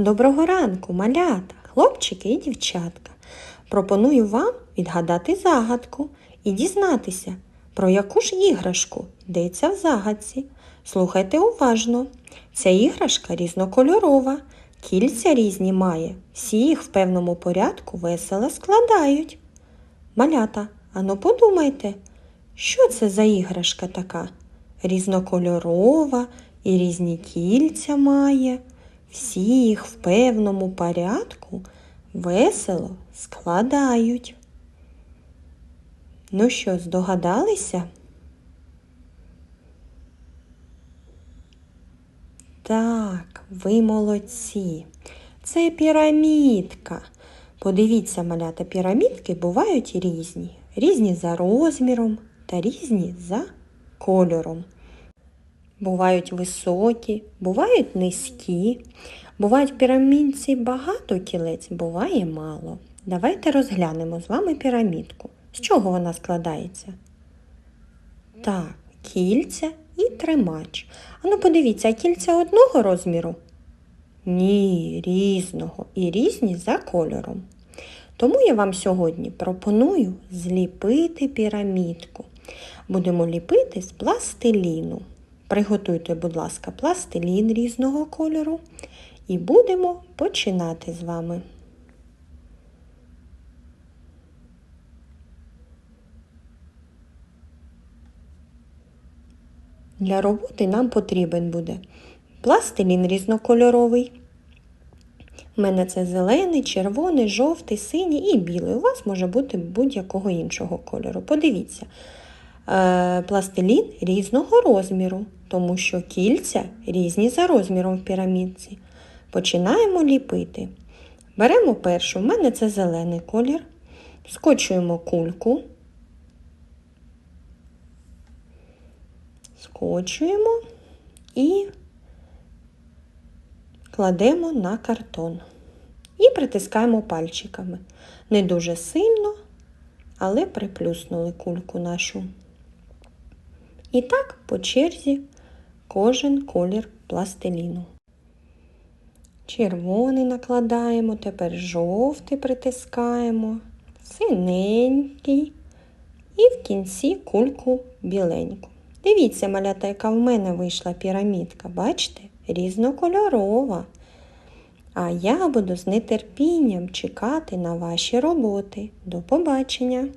Доброго ранку, малята, хлопчики і дівчатка. Пропоную вам відгадати загадку і дізнатися, про яку ж іграшку йдеться в загадці. Слухайте уважно. Ця іграшка різнокольорова, кільця різні має, всі їх в певному порядку весело складають. Малята, ану подумайте, що це за іграшка така? Різнокольорова і різні кільця має. Всі їх в певному порядку весело складають. Ну що, здогадалися? Так, ви молодці. Це пірамідка. Подивіться, малята, пірамідки бувають різні. Різні за розміром та різні за кольором. Бувають високі, бувають низькі, бувають в пірамідці багато кілець, буває мало. Давайте розглянемо з вами пірамідку. З чого вона складається? Так, кільця і тримач. Ану подивіться, а кільця одного розміру? Ні, різного і різні за кольором. Тому я вам сьогодні пропоную зліпити пірамідку. Будемо ліпити з пластиліну. Приготуйте, будь ласка, пластилін різного кольору і будемо починати з вами. Для роботи нам потрібен буде пластилін різнокольоровий. У мене це зелений, червоний, жовтий, синій і білий. У вас може бути будь-якого іншого кольору. Подивіться, пластилін різного розміру, тому що кільця різні за розміром в пірамідці. Починаємо ліпити. Беремо першу, в мене це зелений колір, скочуємо кульку, скочуємо і кладемо на картон. І притискаємо пальчиками. Не дуже сильно, але приплюснули кульку нашу. І так по черзі кожен колір пластиліну. Червоний накладаємо, тепер жовтий притискаємо, синенький і в кінці кульку біленьку. Дивіться, малята, яка в мене вийшла пірамідка, бачите? Різнокольорова. А я буду з нетерпінням чекати на ваші роботи. До побачення!